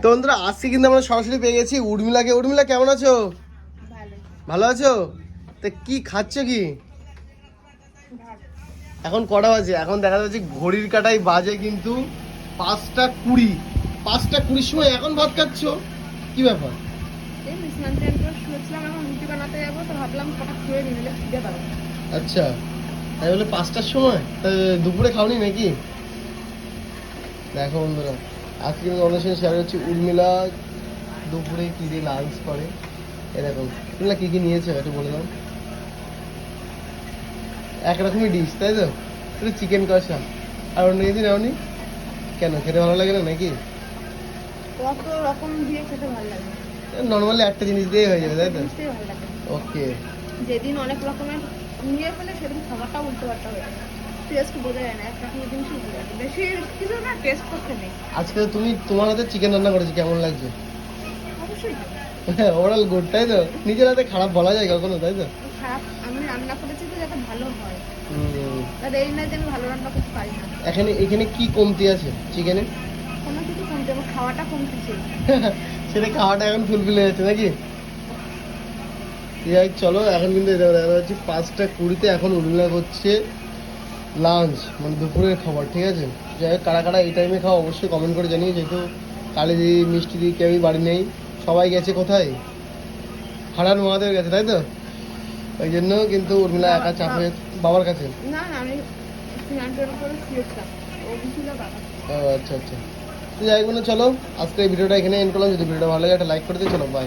তো বন্ধুরা আজকে কিন্তু আমরা সরাসরি পেয়ে গেছি উর্মিলাকে। উর্মিলা কেমন আছো? ভালো আছো? তা কি খাচ্ছ কি? এখন কটা বাজে? এখন দেখা যাচ্ছে ঘড়ির কাটাই বাজে কিন্তু পাঁচটা কুড়ি। পাঁচটা কুড়ির সময় এখন ভাত খাচ্ছ? কি ব্যাপার? আচ্ছা তাই বলে পাঁচটার সময়? তা দুপুরে খাওনি নাকি? দেখো বন্ধুরা আজকে কিন্তু আমাদের সাথে শেয়ার হচ্ছে উর্মিলা দুপুরে কি দিয়ে লাঞ্চ করে? এরকম। উর্মিলা কি কি নিয়েছো একটু বলে দাও। একরকমই ডিশ তাই তো? একটু চিকেন কষা। আর অন্য কিছু নেওনি? কেন খেতে ভালো লাগে না নাকি? কত রকম দিয়ে খেতে ভালো লাগে। নর্মালি একটা জিনিস দিয়েই হয়ে যাবে তাই তো? ওকে যেদিন অনেক রকমের নিয়ে ফেলে সেদিন খাবারটা উল্টো পাল্টা হয়ে যায়। টেস্ট বোঝা যায় না এক রকমের জিনিসই বোঝা যায় বেশি কিছু না টেস্ট করতে নেই। আজকে তুমি তোমার হাতে চিকেন রান্না করেছ কেমন লাগছে? অবশ্যই। ভালো। ওরাল গুড তাই তো? নিজের হাতে খারাপ বলা যায় কখনো তাই তো? খারাপ আমি রান্না করেছি তো যাতে ভালো হয়। তাহলে এই না যে আমি ভালো রান্না করতে পারি না। এখানে এখানে কি কমতি আছে চিকেনে কোনো কিছু কমতে আমার খাওয়াটা কমতেছে সেটা খাওয়াটা এখন ফুলফিল হয়ে যাচ্ছে নাকি? যাই চলো এখন কিন্তু এটা যাচ্ছে পাঁচটা কুড়িতে এখন উল্লেখ হচ্ছে লাঞ্চ মানে দুপুরের খাবার ঠিক আছে? যাই হোক কারা কারা এই টাইমে খাওয়া অবশ্যই কমেন্ট করে জানিয়ে যেহেতু কালী দি মিষ্টি দি কেউই বাড়ি নেই। সবাই গেছে কোথায়? হারান মহাদেব গেছে তাই তো? ওই জন্য কিন্তু উর্মিলা একা চাপে বাবার কাছে? না আমি ও আচ্ছা আচ্ছা। তো যাই হোক চলো আজকে এই ভিডিওটা এখানে এন্ড করলাম। যদি ভিডিওটা ভালো লাগে একটা লাইক করে দিয়ে চলো বাই